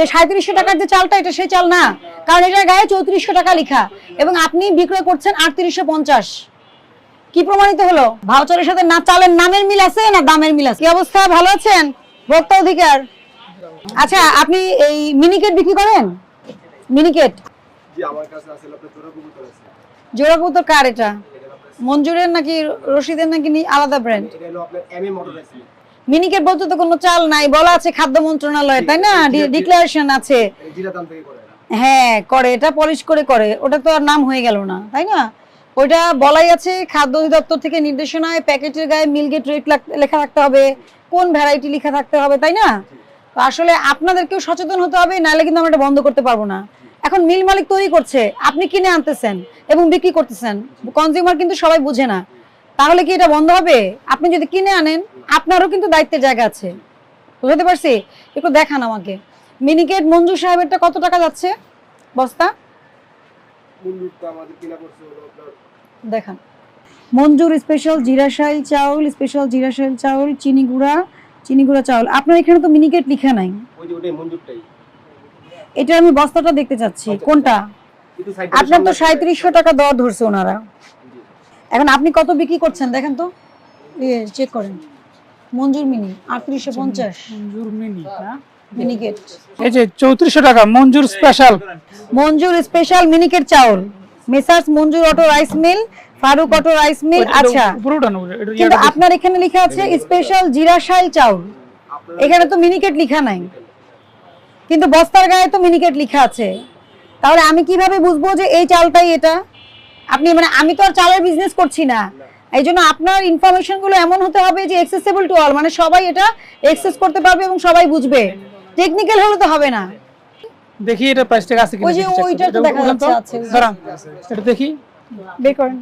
যে সাঁত্রিশশো টাকার যে চালটা এটা সেই চাল না। কারণ এটার গায়ে চৌত্রিশশো টাকা লেখা। এবং আপনি বিক্রয় করছেন আটত্রিশশো পঞ্চাশ। কি প্রমাণিত হলো? ভাউচারের সাথে না চালের নামের মিল আছে না দামের মিল আছে? কি অবস্থা? ভালো আছেন? ভোক্তা অধিকার? আচ্ছা আপনি এই মিনিকেট বিক্রি করেন? মিনিকেট? জোড়া কবুতর কার এটা? মঞ্জুরের নাকি রশিদের নাকি আলাদা ব্র্যান্ড মিনিকেট বলতে তো কোনো চাল নাই বলা আছে খাদ্য মন্ত্রণালয় তাই না? ডিক্লারেশন আছে। হ্যাঁ করে এটা পলিশ করে করে ওটা তো আর নাম হয়ে গেল না তাই না? ওইটা বলাই আছে খাদ্য অধিদপ্তর থেকে নির্দেশনায় প্যাকেটের গায়ে মিলগেট রেট লেখা থাকতে হবে কোন ভ্যারাইটি লেখা থাকতে হবে তাই না? তো আসলে আপনাদেরকেও সচেতন হতে হবে নাহলে কিন্তু আমরা এটা বন্ধ করতে পারব না। এখন মিল মালিক তৈরি করছে আপনি কিনে আনতেছেন এবং বিক্রি করতেছেন কনজিউমার কিন্তু সবাই বুঝে না। তাহলে কি এটা বন্ধ হবে? আপনি যদি কিনে আনেন আপনারও কিন্তু দায়িত্বের জায়গা আছে। বুঝতে পারছি? একটু দেখান আমাকে। মিনিকেট মঞ্জু সাহেবেরটা কত টাকা যাচ্ছে? বস্তা? দেখান। মঞ্জুর স্পেশাল জিরাশাইল চাউল স্পেশাল জিরাশাইল চাউল চিনি গুঁড়া চিনি গুঁড়া চাউল। আপনার এখানে তো মিনিকেট লেখা নাই। ওই যে ওটাই মঞ্জুরটাই। এটা আমি বস্তাটা দেখতে চাচ্ছি। কোনটা? কিন্তু আপনার তো সাঁত্রিশশো টাকা দর ধরছে ওনারা। এখন আপনি কত বিক্রি করছেন? দেখেন তো। চেক করেন। মঞ্জুর মিনি আটত্রিশশো পঞ্চাশ। মঞ্জুর মিনি হ্যাঁ? মিনিকেট। এই যে চৌত্রিশশো টাকা মঞ্জুর স্পেশাল মঞ্জুর স্পেশাল মিনিকেট চাউল। Messrs Manjur auto rice mill Faruk auto rice mill আচ্ছা। কিন্তু আপনার এখানে লেখা আছে স্পেশাল জিরা জিরাশাইল চাউল। এখানে তো মিনিকেট লেখা নাই। কিন্তু বস্তার গায়ে তো মিনিকেট লেখা আছে। তাহলে আমি কীভাবে বুঝব যে এই চালটাই এটা? আপনি মানে আমি তো আর চালের বিজনেস করছি না। এই জন্য আপনার ইনফরমেশনগুলো এমন হতে হবে যে এক্সেসিবল টু অল মানে সবাই এটা এক্সেস করতে পারবে এবং সবাই বুঝবে। টেকনিক্যাল হলে তো হবে না। দেখি এটা আছে কিনা ওই যে। ওইটা তো দেখা যাচ্ছে, আছে। দাঁড়ান, এটা দেখি। বের করেন।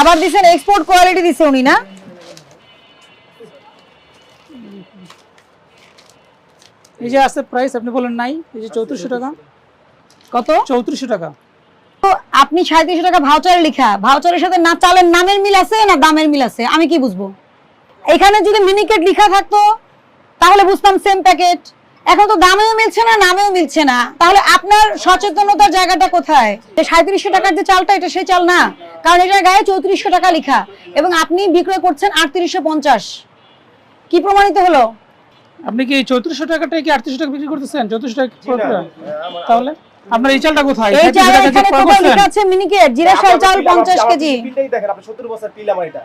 আবার দিছেন এক্সপোর্ট কোয়ালিটি দিছে উনি না? এই যে আছে প্রাইস আপনি বলেন নাই এই যে চৌত্রিশশো টাকা। কত? চৌত্রিশশো টাকা। তো আপনি সাঁত্রিশশো টাকা ভাউচারে লেখা। ভাউচারের সাথে না চালের নামের মিল আছে না দামের মিল আছে? আমি কি বুঝব? এখানে যদি মিনিকেট লেখা থাকতো তাহলে বুঝতাম সেম প্যাকেট এখন তো দামেও মিলছে না নামেও মিলছে না। তাহলে আপনার সচেতনতার জায়গাটা কোথায়? যে সাঁত্রিশশো টাকার যে চালটা এটা সেই চাল না। কারণ এটার গায়ে চৌত্রিশশো টাকা লেখা। এবং আপনি বিক্রয় করছেন আটত্রিশশো পঞ্চাশ। কি প্রমাণিত হলো? আপনি কি চৌত্রিশশো টাকাটাই কি আটত্রিশশো টাকা বিক্রি করতেছেন? চৌত্রিশশো টাকা তাহলে? আপনার এই চালটা কোথায়? এই চাল এখানে কোথায় লেখা আছে মিনিকেট জিরা চাল আমার চাল বিল, আমার- পঞ্চাশ আমার কেজি। বিলটাই দেখেন আপনি 70 বছর পিল আমার এটা।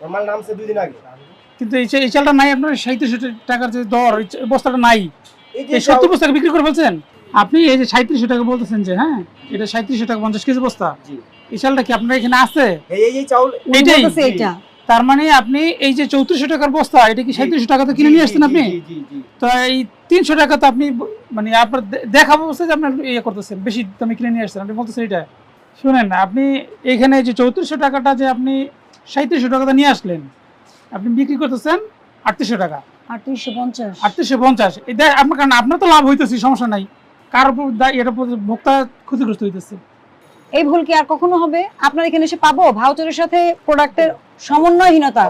নরমাল নামছে দুই দিন আগে। কিন্তু এই চালটা নাই আপনার সাঁত্রিশশো টাকার যে দর বস্তাটা নাই। এই যে এই সত্তর বস্তা বিক্রি করে ফেলছেন? আপনি এই যে সাঁত্রিশশো টাকা বলতেছেন যে হ্যাঁ এটা সাঁত্রিশশো টাকা পঞ্চাশ কেজি বস্তা। জি। এই চালটা কি আপনার এখানে আছে? এই এই- চাউল এইটাই। তার মানে আপনি এই যে চৌত্রিশশো টাকার বস্তা এটা কি সাঁত্রিশশো টাকাতে কিনে নিয়ে আসছেন আপনি? জি, জি, জি। তো এই তিনশো টাকা তো আপনি মানে আপনার দেখা অবস্থায় যে আপনার ইয়ে করতেছেন বেশি দামে কিনে নিয়ে আসছেন আপনি বলতেছেন এটা। শুনেন আপনি এখানে যে চৌত্রিশশো টাকাটা যে আপনি সাঁত্রিশশো টাকাতে নিয়ে আসলেন আপনি বিক্রি করতেছেন আটত্রিশশো টাকা। আটত্রিশশো পঞ্চাশ। আটত্রিশশো পঞ্চাশ। এটা আপনার কারণ আপনার তো লাভ হইতেছে সমস্যা নাই। কার উপর উপর ভোক্তা ক্ষতিগ্রস্ত হইতেছে। এই ভুল কি আর কখনো হবে? আপনার এখানে এসে পাবো? ভাউচারের সাথে প্রোডাক্টের সমন্বয়হীনতা।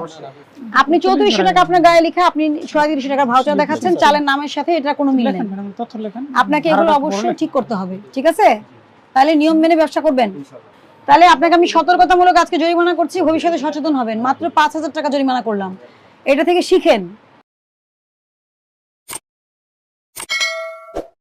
আপনি চৌত্রিশশো টাকা আপনার গায়ে লেখা আপনি ছয়ত্রিশশো টাকা ভাউচার দেখাচ্ছেন চালের নামের সাথে এটা কোনো মিল নেই। আপনাকে এগুলো অবশ্যই ঠিক করতে হবে ঠিক আছে? তাহলে নিয়ম মেনে ব্যবসা করবেন। তাহলে আপনাকে আমি সতর্কতামূলক আজকে জরিমানা করছি ভবিষ্যতে সচেতন হবেন। মাত্র পাঁচ হাজার টাকা জরিমানা করলাম। এটা থেকে শিখেন।